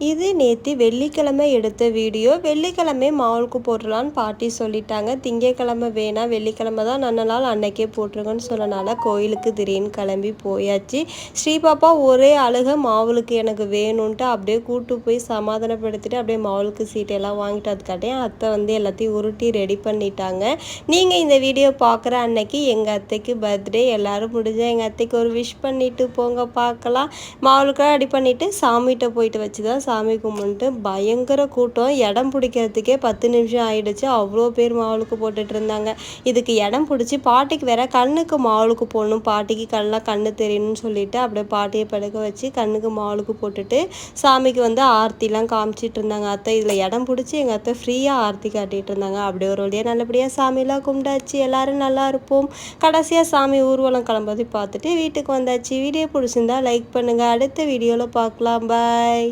இது நேற்று வெள்ளிக்கிழமை எடுத்த வீடியோ. வெள்ளிக்கிழமை மாவுளுக்கு போட்டுடலான்னு பாட்டி சொல்லிட்டாங்க. திங்கக்கிழமை வேணாம் வெள்ளிக்கிழமை தான் நல்ல நாள் அன்னைக்கே போட்டுருங்கன்னு சொன்னனால கோயிலுக்கு திடீர்னு கிளம்பி போயாச்சு. ஸ்ரீபாப்பா ஒரே அழுக மாவுளுக்கு எனக்கு வேணும்ன்ட்டு அப்படியே கூட்டு போய் சமாதானப்படுத்திட்டு அப்படியே மாவுளுக்கு சீட்டையெல்லாம் வாங்கிட்டு அதுக்காட்டியும் அத்தை வந்து எல்லாத்தையும் உருட்டி ரெடி பண்ணிட்டாங்க. நீங்கள் இந்த வீடியோ பார்க்குற அன்னைக்கு எங்கள் அத்தைக்கு பர்த்டே எல்லோரும் முடிஞ்சால் எங்கள் அத்தைக்கு ஒரு விஷ் பண்ணிவிட்டு போங்க பார்க்கலாம். மாவுளுக்கு ரெடி பண்ணிவிட்டு சாமிகிட்ட போயிட்டு வச்சு தான் சாமி கும்பிட்டு பயங்கர கூட்டம். இடம் பிடிக்கிறதுக்கே பத்து நிமிஷம் ஆயிடுச்சு. அவ்வளோ பேர் மாவுளுக்கு போட்டுட்டு இருந்தாங்க. இதுக்கு இடம் பிடிச்சி பாட்டிக்கு வேற கண்ணுக்கு மாவுளுக்கு போடணும். பாட்டிக்கு கண்ணெலாம் கண்ணு தெரியணும்னு சொல்லிட்டு அப்படியே பாட்டியை படுக்க வச்சு கண்ணுக்கு மாவுளுக்கு போட்டுட்டு சாமிக்கு வந்து ஆர்த்திலாம் காமிச்சிட்டு இருந்தாங்க. அத்தை இதில் இடம் பிடிச்சி எங்கள் அத்தை ஃப்ரீயாக ஆர்த்தி காட்டிகிட்டு இருந்தாங்க. அப்படியே ஒரு வழியாக நல்லபடியாக சாமியெல்லாம் கும்பிட்டாச்சு. எல்லோரும் நல்லா இருப்போம். கடைசியாக சாமி ஊர்வலம் கிளம்புறதை பார்த்துட்டு வீட்டுக்கு வந்தாச்சு. வீடியோ பிடிச்சிருந்தா லைக் பண்ணுங்கள் அடுத்த வீடியோவில் பார்க்கலாம். பாய்